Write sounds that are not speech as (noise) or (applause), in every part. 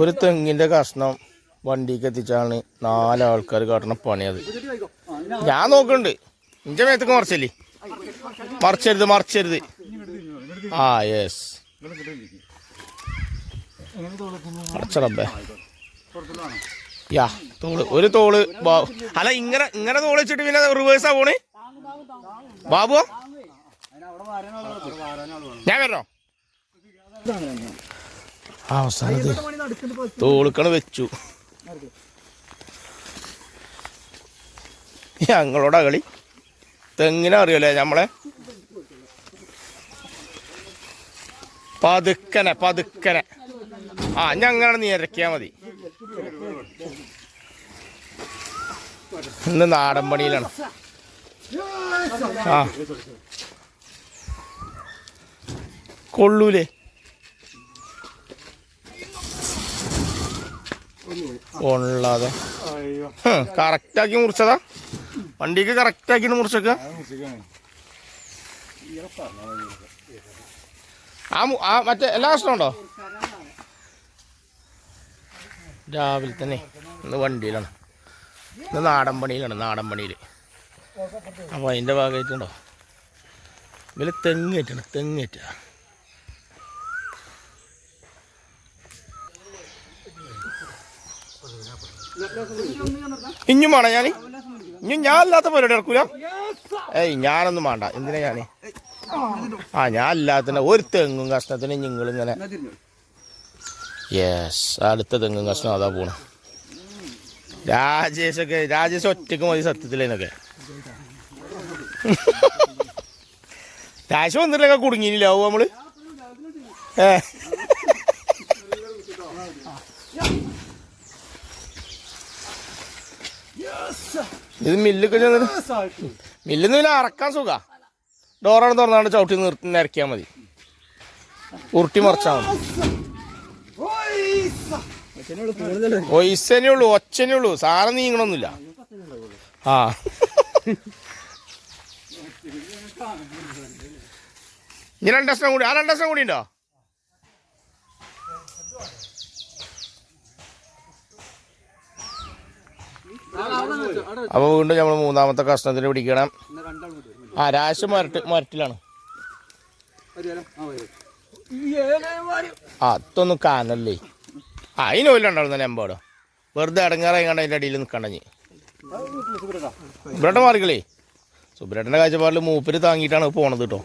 ഒരു തെങ്ങിന്റെ കഷ്ണം വണ്ടിക്ക് എത്തിച്ചാണ് നാലാൾക്കാർ കാട്ടണ പണിയത് ഞാൻ നോക്കുന്നുണ്ട് ഇഞ്ചെ മേത്തേക്ക് മറിച്ചല്ലേ? മറിച്ചരുത് മറിച്ചരുത്. ആ യെസ് മറിച്ചറബേ യാ തോൾ. ഒരു തോൾ അല്ല ഇങ്ങനെ ഇങ്ങനെ തോൾ വെച്ചിട്ട് പിന്നെ റിവേഴ്സാ പോണേ ബാബു ഞാൻ വരണോ? ആ തോളുക്കള വെച്ചു. ഞങ്ങളോടാ കളി തെങ്ങിനെ അറിയല്ലേ നമ്മളെ പതുക്കനെ പതുക്കനെ. ആ ഞങ്ങളെ നീ ഇറക്കിയാ മതി. ഇന്ന് നാടൻ പണിയിലാണ്. ആ. കൊള്ളൂലേ? കൊള്ളാതെ കറക്റ്റാക്കി മുറിച്ചതാ? വണ്ടിക്ക് കറക്റ്റാക്കി മുറിച്ചൊക്കെ. ആ ആ മറ്റേ എല്ലാ ഉണ്ടോ? രാവിലെ തന്നെ ഇന്ന് വണ്ടിയിലാണ്. ഇന്ന് നാടൻ പണിയിലാണ് നാടൻ പണിയിൽ അപ്പോൾ അതിന്റെ ഭാഗമായിട്ടുണ്ടോ? ഇവർ തെങ്ങേറ്റാണ് തെങ്ങേറ്റ ഇഞ്ഞും വേണം ഞാൻ ഇഞ്ഞും ഞാൻ അല്ലാത്ത പരിപാടി നടക്കൂല? ഏയ് ഞാനൊന്നും വേണ്ട എന്തിനാ ഞാൻ ആ ഞാൻ അല്ലാത്തന്നെ ഒരു തെങ്ങും കഷ്ണത്തിന് നിങ്ങളിങ്ങനെ യെസ് അടുത്ത തെങ്ങും കഷ്ണം അതാ പോണ. രാജേഷൊക്കെ രാജേഷ് ഒറ്റയ്ക്ക് മതി സത്യത്തിലേനൊക്കെ രാജേഷ് വന്നിട്ടില്ല കുടുങ്ങിയില്ലാവോ നമ്മൾ ഏ. ഇത് മില്ലൊക്കെ ചെന്നിട്ട് മില്ലിന്ന് പിന്നെ അറക്കാൻ സുഖ. ഡോറാണ് തുറന്നാണ് ചവിട്ടി നിർത്തി നിരക്കിയാൽ മതി. ഉരുട്ടി മറിച്ചാൽ മതി. ഒയ്സനെ ഉള്ളൂ ഒച്ചനെ ഉള്ളൂ. സാധനം നീങ്ങണമൊന്നുമില്ല ആ. ഇനി രണ്ടക്ഷണം കൂടി ആ രണ്ടക്ഷണം കൂടി ഉണ്ടോ? അപ്പൊ വീണ്ടും നമ്മൾ മൂന്നാമത്തെ കഷ്ണത്തിന് പിടിക്കണം. ആ രാശ മരട്ട് മരട്ടിലാണ്. ആ അതൊന്നും കാനല്ലേ. ആ അതിന് പോലുണ്ടാവും തന്നെ എമ്പാടോ വെറുതെ അടങ്ങാറായി കണ്ട അതിന്റെ അടിയിൽ നിൽക്കണ്ടഞ്ഞ് സുബ്രട്ട മാറിക്കളേ. സുബ്രട്ടന്റെ കാഴ്ചപ്പാടിൽ മൂപ്പര് താങ്ങിയിട്ടാണ് പോണത് കേട്ടോ.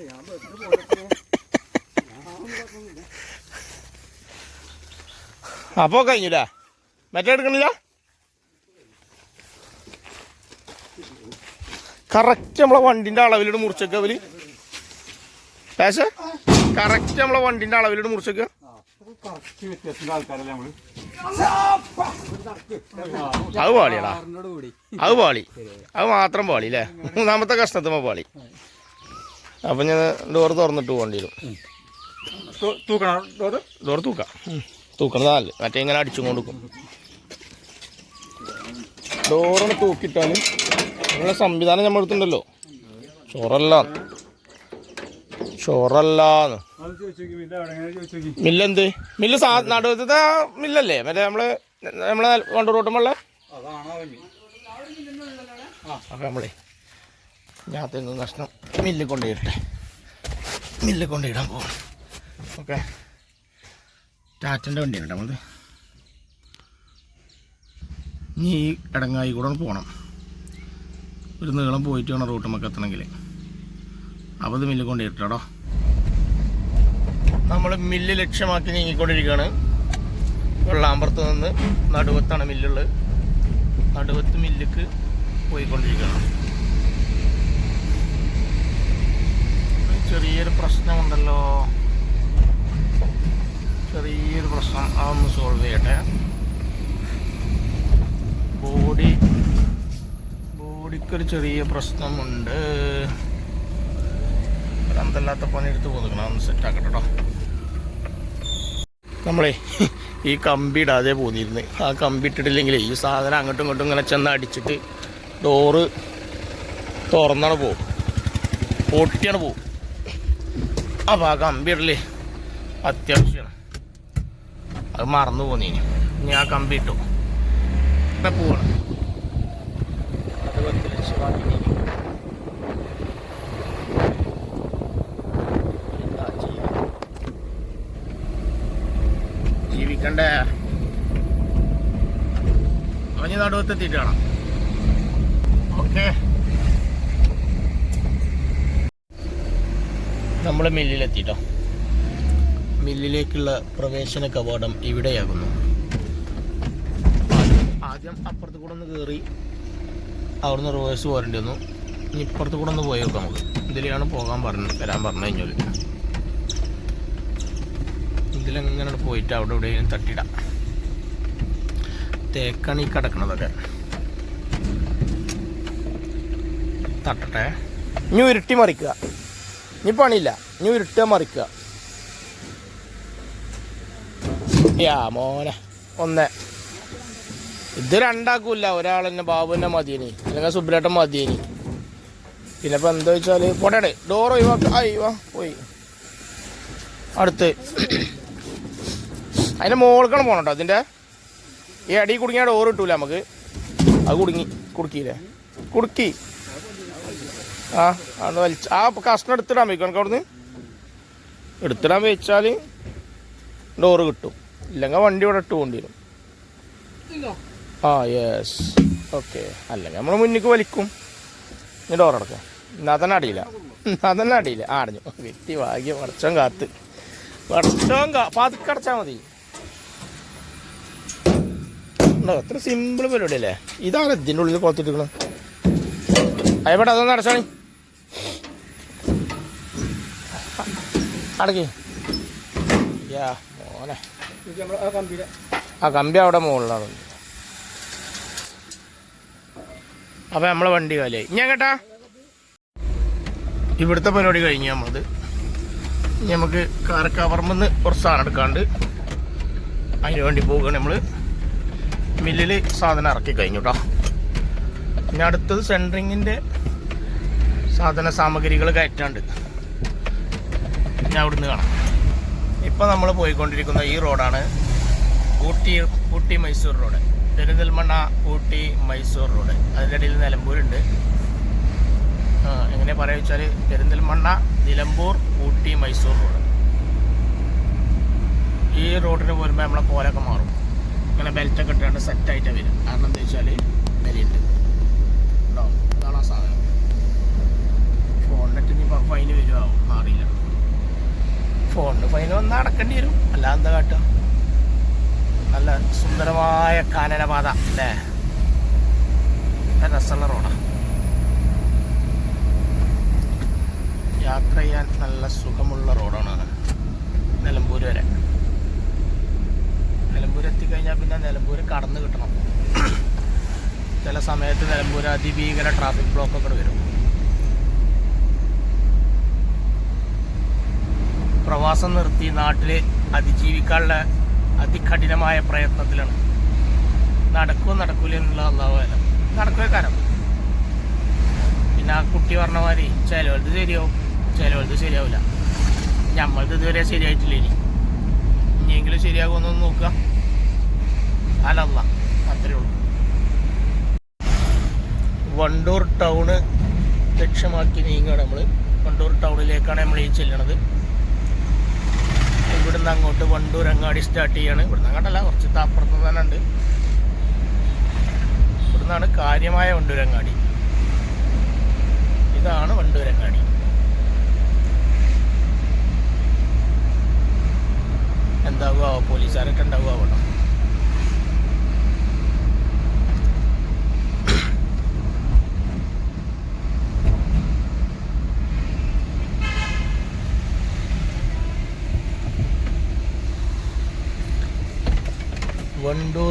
അപ്പോൾ കഴിഞ്ഞില്ല. മറ്റേ എടുക്കണില്ല? കറക്റ്റ് നമ്മളെ വണ്ടിന്റെ അളവിലിട്ട് മുറിച്ചേക്ക അവർ പക്ഷേ കറക്റ്റ് നമ്മളെ വണ്ടിന്റെ അളവിലിട്ട് മുറിച്ചേക്ക. അത് പാളിയടാ. അത് പാളി. അത് മാത്രം പാളി അല്ലേ മൂന്നാമത്തെ കഷ്ണത്തുമ്പോ പാളി. അപ്പൊ ഞാൻ ഡോർ തുറന്നിട്ട് പോകേണ്ടി വരും. തൂക്കണം? ഡോർ തൂക്കാം. തൂക്കണത് തൂക്കണതല്ലേ മറ്റേ ഇങ്ങനെ അടിച്ചും കൊടുക്കും ഡോറിന് തൂക്കിട്ടാലും നിങ്ങളെ സംവിധാനം നമ്മൾ എടുത്തിട്ടുണ്ടല്ലോ ചോറല്ല. നോക്കി മില്ലെന്ത്? മില്ല് സാ നടുവത്തെ മില്ലല്ലേ? മറ്റേ നമ്മൾ നമ്മളെ വണ്ടൂർ റോട്ടുമ്പോളെ അപ്പം നമ്മളെ ഞാൻ നിന്ന് നഷ്ടം മില്ലിൽ കൊണ്ടുപോയിട്ടെ മില്ലിൽ കൊണ്ടുപോയിടാൻ പോകണം ഓക്കെ ടാറ്റന്റെ വണ്ടിയാണ് നമ്മളത് ഇനി ഈ ഇടങ്ങായി കൂടെ പോകണം ഒരു നീളം പോയിട്ട് വേണം റൂട്ട് നമുക്ക് എത്തണമെങ്കിൽ അപ്പോൾ ഇത് കൊണ്ട് ഇട്ടോ നമ്മൾ മില്ല് ലക്ഷ്യമാക്കി നീങ്ങിക്കൊണ്ടിരിക്കുകയാണ് വെള്ളാമ്പുറത്ത് നിന്ന് നടുവത്താണ് മില്ലുള്ളത് നടുവത്ത് മില്ലിക്ക് പോയിക്കൊണ്ടിരിക്കുകയാണ്. ചെറിയൊരു പ്രശ്നമുണ്ടല്ലോ. ചെറിയൊരു പ്രശ്നം അതൊന്ന് സോൾവ് ചെയ്യട്ടെ. ബോഡി ബോഡിക്കൊരു ചെറിയ പ്രശ്നമുണ്ട്. അന്തല്ലാത്ത പണിയെടുത്ത് പോന്നിക്കണം ഒന്ന് സെറ്റാക്കട്ടെ കേട്ടോ നമ്മളെ ഈ കമ്പി ഇടാതെ പോന്നിരുന്നു. ആ കമ്പി ഇട്ടിട്ടില്ലെങ്കിലേ ഈ സാധനം അങ്ങോട്ടും ഇങ്ങോട്ടും ഇങ്ങനെ ചെന്ന് അടിച്ചിട്ട് ഡോറ് തുറന്നാണ് പോവും. പൊട്ടിയാണ് പോവും. അപ്പോൾ ആ കമ്പി ഇടലേ അത്യാവശ്യമാണ് അത് മറന്നു പോന്നീന്. ഇനി ആ കമ്പി ഇട്ടു. ഇപ്പം പോവാണ്. വാങ്ങി എന്താ ചെയ്യാ? ജീവിക്കണ്ടേ? അവഞ്ഞ് നടുവത്തെത്തിയിട്ട് കാണാം ഓക്കെ. നമ്മൾ മില്ലിലെത്തിട്ടോ? മില്ലിലേക്കുള്ള പ്രവേശന കവാടം ഇവിടെയാകുന്നു. ആദ്യം അപ്പുറത്ത് കൂടെ ഒന്ന് കയറി അവിടുന്ന് റിവേഴ്സ് പോരേണ്ടി വന്നു. ഇനി ഇപ്പുറത്ത് കൂടെ ഒന്ന് പോയി നോക്കാം നമുക്ക്. ഇതിലാണ് പോകാൻ പറഞ്ഞു വരാൻ പറഞ്ഞു കഴിഞ്ഞാൽ ഇതിലെങ്ങനെ പോയിട്ട് അവിടെ എവിടെയെങ്കിലും തട്ടിയിടാം. തേക്കാണ് ഈ കിടക്കണതൊക്കെ. തട്ടട്ടെ. ഇനി ഉരുട്ടി മറിക്കുക. ഇനി പണിയില്ല. ഇനി ഉരുട്ടുക മറിക്കുക. യാ മോനെ. ഒന്ന്. ഇത് രണ്ടാക്കൂല ഒരാൾ തന്നെ ബാബു തന്നെ മതിയനി. അല്ലെങ്കിൽ സുബ്രേട്ടൻ മതിയനി. പിന്നെ ഇപ്പം എന്താ വെച്ചാൽ പോട്ടെ. ഡോർ ഒഴിവാക്ക. അയ്യോ പോയി. അടുത്ത്. അതിന്റെ മോൾക്കാണ് പോകണം അതിന്റെ. ഈ അടി കുടുങ്ങിയ ഡോർ കിട്ടൂല നമുക്ക്. അത് കുടുങ്ങി. കുടുക്കിയില്ലേ? കുടുക്കി. ആ അന്ന് വലിച്ച. ആ കഷ്ണം എടുത്തിടാൻ വയ്ക്കും എനിക്ക് അവിടുന്ന്? എടുത്തിടാൻ വെച്ചാൽ ഡോറ് കിട്ടും. ഇല്ലെങ്കിൽ വണ്ടി ഇവിടെ ഇട്ട് ആ യെസ് ഓക്കെ അല്ലെങ്കിൽ നമ്മൾ മുന്നിക്ക് വലിക്കും. ഇനി ഡോർ അടക്കാം. എന്നാ തന്നെ അടിയില്ല. അതന്നെ തന്നെ അടിയില്ല. ആ അടഞ്ഞു. വ്യക്തി ഭാഗ്യം വർഷം കാത്ത്. വർഷം കാ പതുക്കടച്ചാൽ മതി. അത്ര സിമ്പിൾ പരിപാടി അല്ലേ? ഇതാണ് ഇതിന്റെ ഉള്ളിൽ കൊത്തിട്ടിരിക്കണം അയപ്പെട്ടെ അതൊന്ന് അടച്ചാണി അടക്കി. യാ മോനെ. ആ കമ്പി അവിടെ മുകളിലാണ്. അപ്പൊ നമ്മളെ വണ്ടി കാലിയായി. ഞാൻ കേട്ടാ ഇവിടുത്തെ പരിപാടി കഴിഞ്ഞു നമ്മളത്. നമുക്ക് കാരക്കാപ്പറമ്പെന്ന് കുറച്ച് സാധനം എടുക്കാണ്ട് അതിന് വേണ്ടി പോവുകയാണ് നമ്മൾ മില്ലിൽ സാധനം ഇറക്കി കഴിഞ്ഞു കേട്ടോ ഇനി അടുത്തത് സെൻട്രിങ്ങിന്റെ സാധന സാമഗ്രികൾ കയറ്റാണ്ട്. ഞാൻ അവിടുന്ന് കാണാം. ഇപ്പം നമ്മൾ പോയിക്കൊണ്ടിരിക്കുന്ന ഈ റോഡാണ് ഊട്ടി ഊട്ടി മൈസൂർ റോഡ് പെരിന്തൽമണ്ണ ഊട്ടി മൈസൂർ റോഡ്. അതിന്റെ ഇടയിൽ നിലമ്പൂരുണ്ട്. എങ്ങനെ പറയുക വെച്ചാൽ പെരിന്തൽമണ്ണ നിലമ്പൂർ ഊട്ടി മൈസൂർ റോഡ്. ഈ റോഡിന് പോരുമ്പോൾ നമ്മളെ കോലൊക്കെ മാറും. ഇങ്ങനെ ബെൽറ്റൊക്കെ ഇട്ടാണ്ട് സെറ്റായിട്ടാണ് വരും കാരണം എന്താ വെച്ചാൽ വിലയുണ്ട് ഉണ്ടാവും അതാണ് ആ സാധനം. ഫോണിനിട്ട് ഇനി ഫൈന് വരുമോ അറിയില്ല. ഫോണിന് ഫൈൻ വന്നാൽ അടക്കേണ്ടി വരും. അല്ലാതെ എന്താ കാട്ടുക നല്ല സുന്ദരമായ കാനനപാത അല്ലേ? രസമുള്ള റോഡാണ് യാത്ര ചെയ്യാൻ നല്ല സുഖമുള്ള റോഡാണ് നിലമ്പൂർ വരെ. നിലമ്പൂർ എത്തിക്കഴിഞ്ഞാൽ പിന്നെ നിലമ്പൂർ കടന്നു കിട്ടണം. ചില സമയത്ത് നിലമ്പൂർ അതിഭീകര ട്രാഫിക് ബ്ലോക്കൊക്കെ വരും. പ്രവാസം നിർത്തി നാട്ടിൽ അതിജീവിക്കാനുള്ള അതികഠിനമായ പ്രയത്നത്തിലാണ്. നടക്കുമോ നടക്കൂല എന്നുള്ള അള്ളാഹുല നടക്കുക കാരണം പിന്നെ ആ കുട്ടി പറഞ്ഞ മാതിരി ചിലവലത് ശരിയാവും ചിലവലത് ശരിയാവില്ല. ഞമ്മളത് ഇതുവരെ ശരിയായിട്ടില്ല ഇനി? ഇനിയെങ്കിലും ശരിയാകുമെന്ന് നോക്കുക. അല്ലല്ല അത്രേ ഉള്ളൂ. വണ്ടൂർ ടൗണ് ലക്ഷ്യമാക്കി നീങ്ങുകയാണ് നമ്മൾ വണ്ടൂർ ടൗണിലേക്കാണ് നമ്മൾ ഈ ചെല്ലണത്. ഇവിടുന്ന് അങ്ങോട്ട് വണ്ടൂർ അങ്ങാടി സ്റ്റാർട്ട് ചെയ്യാണ്. ഇവിടുന്ന് അങ്ങോട്ടല്ല കുറച്ച് താപ്പുറത്ത് തന്നെ ഉണ്ട്. ഇവിടുന്നാണ് കാര്യമായ വണ്ടൂരങ്ങാടി ഇതാണ് വണ്ടൂരങ്ങാടി എന്താകുക പോലീസുകാരൊക്കെ ഉണ്ടാവുക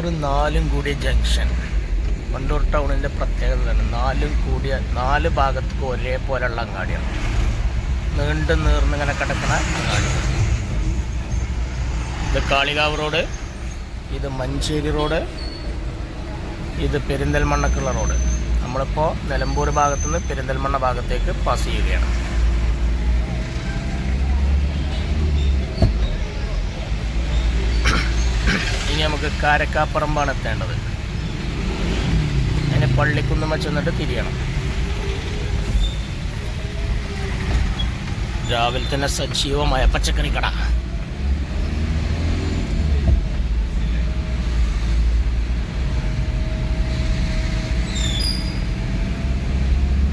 വണ്ടൂർ നാലും കൂടിയ ജംഗ്ഷൻ. വണ്ടൂർ ടൗണിന്റെ പ്രത്യേകത തന്നെ നാലും കൂടിയ നാല് ഭാഗത്തേക്ക് ഒരേപോലെയുള്ള അങ്ങാടിയാണ്. നീണ്ടു നീർന്നിങ്ങനെ കിടക്കുന്ന അങ്ങാടി. ഇത് കാളികാവ് റോഡ് ഇത് മഞ്ചേരി റോഡ് ഇത് പെരിന്തൽമണ്ണക്കുള്ള റോഡ്. നമ്മളിപ്പോൾ നിലമ്പൂർ ഭാഗത്തുനിന്ന് പെരിന്തൽമണ്ണ ഭാഗത്തേക്ക് പാസ് ചെയ്യുകയാണ്. നമുക്ക് കാരക്കാപ്പറമ്പാണ് എത്തേണ്ടത്. അതിന് പള്ളിക്കുന്നുമ്മ ചെന്നിട്ട് തിരിയണം. രാവിലെ തന്നെ സജീവമായ പച്ചക്കറി കട.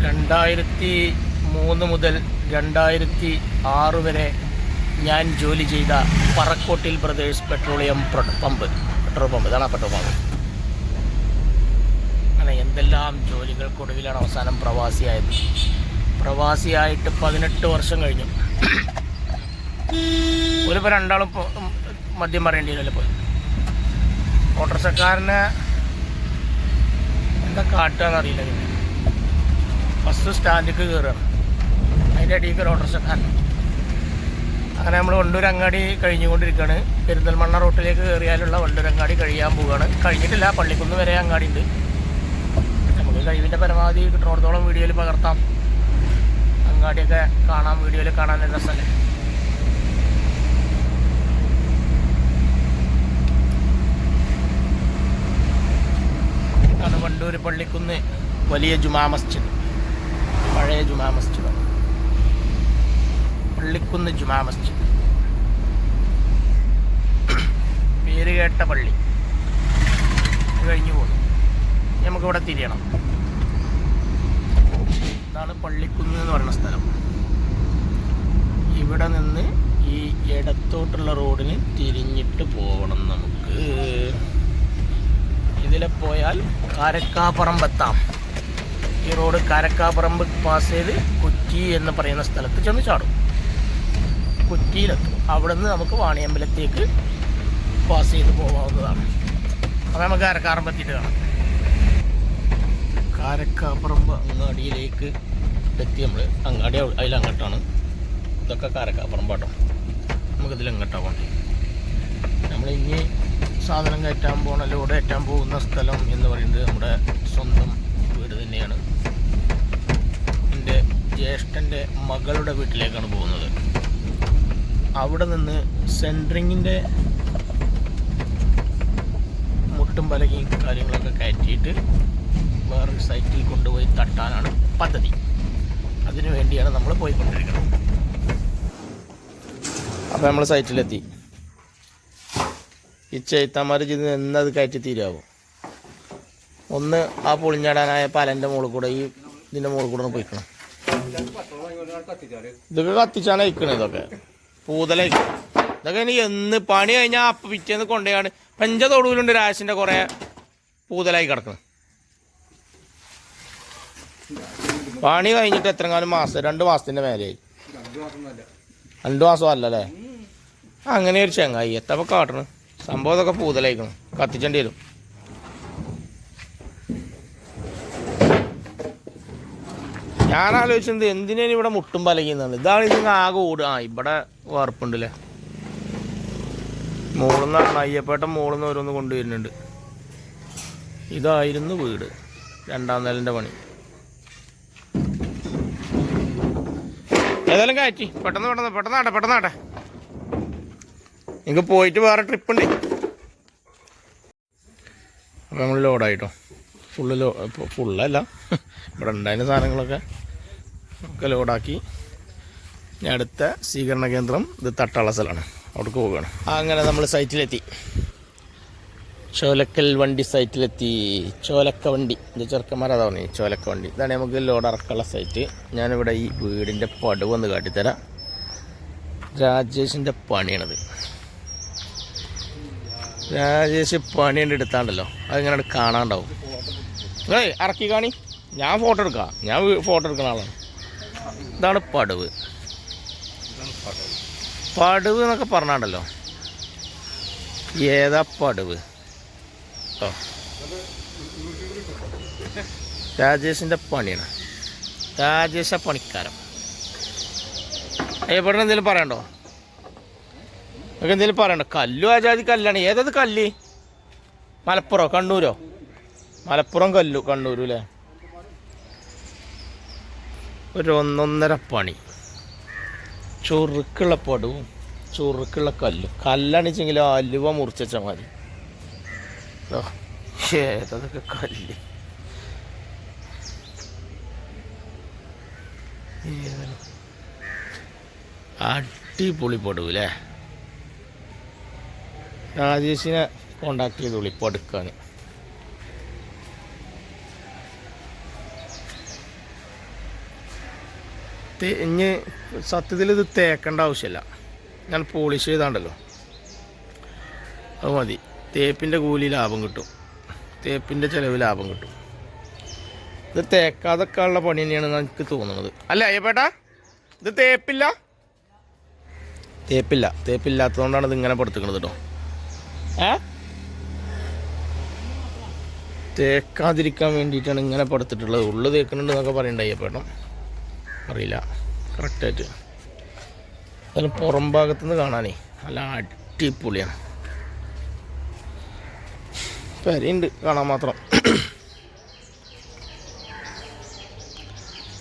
രണ്ടായിരത്തി മൂന്ന് മുതൽ രണ്ടായിരത്തി ആറ് വരെ ഞാൻ ജോലി ചെയ്ത Parakkottil brothers petroleum pump. Petrol pump. ഇതാണ് പെട്രോൾ പമ്പ്. അങ്ങനെ എന്തെല്ലാം ജോലികൾക്കൊടുവിലാണ് അവസാനം പ്രവാസിയായത്? പ്രവാസിയായിട്ട് പതിനെട്ട് വർഷം കഴിഞ്ഞു. ഒരിപ്പോൾ രണ്ടാളും മദ്യം പറയേണ്ടി വരില്ല പോയി ഓട്ടോറിക്ഷക്കാരനെ എന്താ കാട്ടുകയെന്ന് അറിയില്ല പിന്നെ. സ്റ്റാൻഡിലേക്ക് കയറുകയാണ് അതിന്റെ അടിയിൽ ഒരു അങ്ങനെ നമ്മൾ വണ്ടൂർ അങ്ങാടി കഴിഞ്ഞുകൊണ്ടിരിക്കുകയാണ്. പെരിന്തൽമണ്ണ റോട്ടിലേക്ക് കയറിയാലുള്ള വണ്ടൂർ അങ്ങാടി കഴിയാൻ പോവുകയാണ്. കഴിഞ്ഞിട്ടില്ല പള്ളിക്കുന്ന് വരെ അങ്ങാടി ഉണ്ട് നമുക്ക് കഴിവിന്റെ പരമാവധി കിട്ടുന്നിടത്തോളം വീഡിയോയിൽ പകർത്താം. അങ്ങാടിയൊക്കെ കാണാം വീഡിയോയിൽ കാണാൻ രസമല്ലേ ആണ് വണ്ടൂർ പള്ളിക്കുന്ന്. വലിയ ജുമാ മസ്ജിദ്. പഴയ ജുമാ മസ്ജിദ് പള്ളിക്കുന്ന് ജുമാ മസ്ജിദ്. പേര് കേട്ട പള്ളി. കഴിഞ്ഞു പോകുന്നു. നമുക്കിവിടെ തിരിയണം. ഇതാണ് പള്ളിക്കുന്ന് എന്ന് പറയുന്ന സ്ഥലം. ഇവിടെ നിന്ന് ഈ ഇടത്തോട്ടുള്ള റോഡിന് തിരിഞ്ഞിട്ട് പോകണം നമുക്ക്. ഇതിലെ പോയാൽ കാരക്കാപ്പറമ്പെത്താം ഈ റോഡ് കാരക്കാപ്പറമ്പ് പാസ് ചെയ്ത് കൊച്ചി എന്ന് പറയുന്ന സ്ഥലത്ത് ചെന്ന് ചാടും. കുറ്റിയിലെത്തും. അവിടെ നിന്ന് നമുക്ക് വാണിയമ്പലത്തേക്ക് പാസ് ചെയ്ത് പോകാവുന്നതാണ് അപ്പോൾ നമുക്ക് കാരക്കാറമ്പ് എത്തിയിട്ട് കാണാം. കാരക്കാപ്പറമ്പ് അങ്ങാടിയിലേക്ക് എത്തി നമ്മൾ അങ്ങാടി അതിൽ അങ്ങോട്ടാണ് ഇതൊക്കെ കാരക്കാപ്പറമ്പാട്ടോ നമുക്കിതിൽ അങ്ങോട്ടാണ് വേണ്ടി നമ്മൾ ഇനി സാധനം കയറ്റാൻ പോണ ലോഡ് കയറ്റാൻ പോകുന്ന സ്ഥലം എന്ന് പറയുന്നത് നമ്മുടെ സ്വന്തം വീട് തന്നെയാണ്. എന്റെ ജ്യേഷ്ഠന്റെ മകളുടെ വീട്ടിലേക്കാണ് പോകുന്നത്. അവിടെ നിന്ന് സെൻട്രിങ്ങിന്റെ മുട്ടും പലകയും കാര്യങ്ങളൊക്കെ കയറ്റിയിട്ട് വേറൊരു സൈറ്റിൽ കൊണ്ടുപോയി തട്ടാനാണ് പദ്ധതി. അതിനു വേണ്ടിയാണ് നമ്മൾ പോയിക്കൊണ്ടിരിക്കുന്നത്. അപ്പോൾ നമ്മൾ സൈറ്റിലെത്തി ഈ ചെയ്ത്താന്മാർ ചെയ്ത് എന്നത് കയറ്റി തീരാവോ ഒന്ന് ആ പൊളിഞ്ഞാടാനായ പലന്റെ മുകളിൽ കൂടെ ഈ ഇതിന്റെ മുകളിൽ കൂടെ പോയിക്കണം? ഇതൊക്കെ കത്തിച്ചാണ് അയക്കണേ ഇതൊക്കെ. പൂതലയക്കണം ഇതൊക്കെ ഇനി എന്ന് പണി കഴിഞ്ഞാൽ അപ്പം പിറ്റേന്ന് കൊണ്ടുപോയാണ് പഞ്ച തൊടുവിലുണ്ട് രാശിന്റെ കുറേ പൂതലായി കിടക്കുന്നത് പണി കഴിഞ്ഞിട്ട് എത്ര കാലം മാസം രണ്ട് മാസത്തിന്റെ മേലെയായി. രണ്ട് മാസം അല്ലല്ലേ? അങ്ങനെ ഒരു ചെങ്ങായി എത്തപ്പോൾ കാട്ടണം? സംഭവം ഇതൊക്കെ പൂതലായിക്കണം. കത്തിച്ചേണ്ടി വരും. ഞാൻ ആലോചിച്ചത് എന്തിനാണ് ഇവിടെ മുട്ടും പലകുന്നത് ഇതാണ് ഇതിന് ആകെ ഓട്. ആ ഇവിടെ വാർപ്പുണ്ടല്ലേ? മോളിന്ന് അയ്യപ്പേട്ടൻ മോളിന്ന് ഓരോന്ന് കൊണ്ടുവരുന്നുണ്ട്. ഇതായിരുന്നു വീട്. രണ്ടാം നിലന്റെ പണി. ഏതായാലും കയറ്റി. പെട്ടെന്ന് പെട്ടെന്ന് പെട്ടെന്ന് ആട്ടെ പെട്ടെന്ന് ആട്ടെ. നിങ്ങൾക്ക് പോയിട്ട് വേറെ ട്രിപ്പ് ഉണ്ട്. അപ്പോൾ നമ്മൾ ലോഡായിട്ടോ ഫുള്ള് ലോ ഫുള്ളല്ല ഇവിടെ ഉണ്ടായിരുന്ന സാധനങ്ങളൊക്കെ ഒക്കെ ലോഡാക്കി. അടുത്ത സ്വീകരണ കേന്ദ്രം ഇത് തട്ടാള സ്ഥലമാണ്. അവിടേക്ക് പോവുകയാണ്. അങ്ങനെ നമ്മൾ സൈറ്റിലെത്തി. ചോലക്കൽ വണ്ടി സൈറ്റിലെത്തി. ചോലക്ക വണ്ടി. ഇത് ചെറുക്കന്മാർ അതാ പറഞ്ഞു ചോലക്ക വണ്ടി. ഇതാണ് നമുക്ക് ലോഡ് ഇറക്കാനുള്ള സൈറ്റ്. ഞാനിവിടെ ഈ വീടിന്റെ പടവ് ഒന്ന് കാട്ടിത്തരാം. രാജേഷിന്റെ പണിയാണത്. രാജേഷ് പണിയുണ്ട് എടുത്താണ്ടല്ലോ. അതിങ്ങനെ കാണാണ്ടാവും. ഏയ് ഇറക്കി കാണി. ഞാൻ ഫോട്ടോ എടുക്കാം. ഞാൻ ഫോട്ടോ എടുക്കുന്ന ആളാണ്. ഇതാണ് പടവ്. പടവ് എന്നൊക്കെ പറഞ്ഞാണ്ടല്ലോ. ഏതാ പടവ്? ഓ. രാജേഷിന്റെ പണിയാണ്. രാജേഷ പണിക്കാരൻ. എവിടെ എന്തെങ്കിലും പറയണ്ടോ? നിങ്ങൾക്ക് എന്തെങ്കിലും പറയണ്ടോ? കല്ലു ആജാതി കല്ലാണ്. ഏതത് കല്ല്? മലപ്പുറം കണ്ണൂരോ? മലപ്പുറം കല്ലു കണ്ണൂർ അല്ലേ ഒരു ഒന്നൊന്നര പണി. ചുറുക്കുള്ള പടവും ചുറുക്കുള്ള കല്ലും. കല്ലാണിച്ചെങ്കിൽ അലുവ മുറിച്ചാൽ മതി. ഏതൊക്കെ കല്ല്? അടിപൊളി പടവ് അല്ലേ രാജേഷിനെ കോണ്ടാക്ട് ചെയ്തോളി ഇപ്പോൾ ഇനി സത്യത്തിൽ ഇത് തേക്കേണ്ട ആവശ്യമില്ല. ഞാൻ പോളിഷ് ചെയ്താണ്ടല്ലോ. അത് മതി. തേപ്പിന്റെ കൂലി ലാഭം കിട്ടും. തേപ്പിന്റെ ചിലവ് ലാഭം കിട്ടും. ഇത് തേക്കാതൊക്കെ ഉള്ള പണി തന്നെയാണ് എനിക്ക് തോന്നുന്നത്. അല്ല അയ്യപ്പേട്ടാ? ഇത് തേപ്പില്ല? തേപ്പില്ല. തേപ്പില്ലാത്തതുകൊണ്ടാണ് ഇത് ഇങ്ങനെ പടുത്തുക്കണത് കേട്ടോ ഏ? തേക്കാതിരിക്കാൻ വേണ്ടിയിട്ടാണ് ഇങ്ങനെ പെടുത്തിട്ടുള്ളത്. ഉള്ളു തേക്കുന്നുണ്ട് എന്നൊക്കെ പറയണ്ട അയ്യപ്പേട്ടൻ. അറിയില്ല. കറക്റ്റായിട്ട് അതിന് പുറം ഭാഗത്തുനിന്ന് കാണാനേ. നല്ല അടിപൊളിയാണ്. പെരയുണ്ട് കാണാൻ മാത്രം.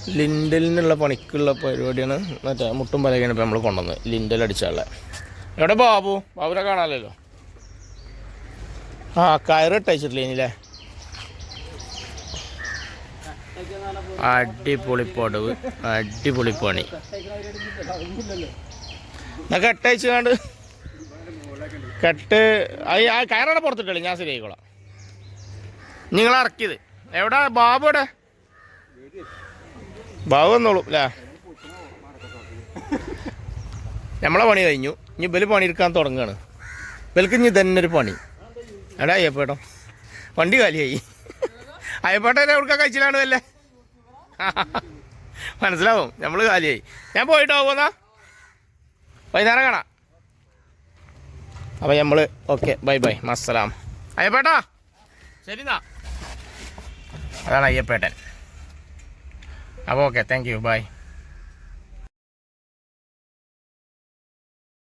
ലിൻഡലിനുള്ള പണിക്കുള്ള പരിപാടിയാണ്. മറ്റേ മുട്ടും പലകയാണ് ഇപ്പോൾ നമ്മൾ കൊണ്ടുവന്നത്. ലിൻഡൽ അടിച്ചാളെ. എവിടെ ബാബു? ബാബുനെ കാണാമല്ലോ ആ കയറ് ഇട്ടയച്ചിട്ടില്ലേ ഇനിയില്ലേ അടിപൊളി പടവ് അടിപൊളി പണി. എന്നാ കെട്ടയച്ച് കണ്ട്. കെട്ട് അയ്യ ആ കയറവിടെ പുറത്തിട്ടല്ലേ ഞാൻ ശരിയായിക്കോളാം നിങ്ങൾ ഇറക്കിയത്. എവിടെ? ബാബു എവിടെ? ബാബു വന്നോളൂ അല്ലേ നമ്മളെ പണി കഴിഞ്ഞു. ഇനി ബൽ പണിയെടുക്കാൻ തുടങ്ങുകയാണ് ബലിക്ക് ഇനി തന്നെ ഒരു പണി. എടാ അയ്യപ്പേട്ടോ വണ്ടി കാലിയായി. അയ്യപ്പേട്ടൻ എവിടെ കഴിച്ചിലാണ് വല്ലേ? (laughs) മനസ്സിലാവും. നമ്മൾ കാലിയായി. ഞാൻ പോയിട്ട് പോകുന്നാ വൈകുന്നേരം കാണാം. അപ്പം നമ്മൾ ഓക്കെ ബൈ ബൈ. മസ്സലാം അയ്യപ്പേട്ടാ? ശരിന്നാ. അതാണ് അയ്യപ്പേട്ടൻ. അപ്പോൾ ഓക്കെ താങ്ക് യു ബൈ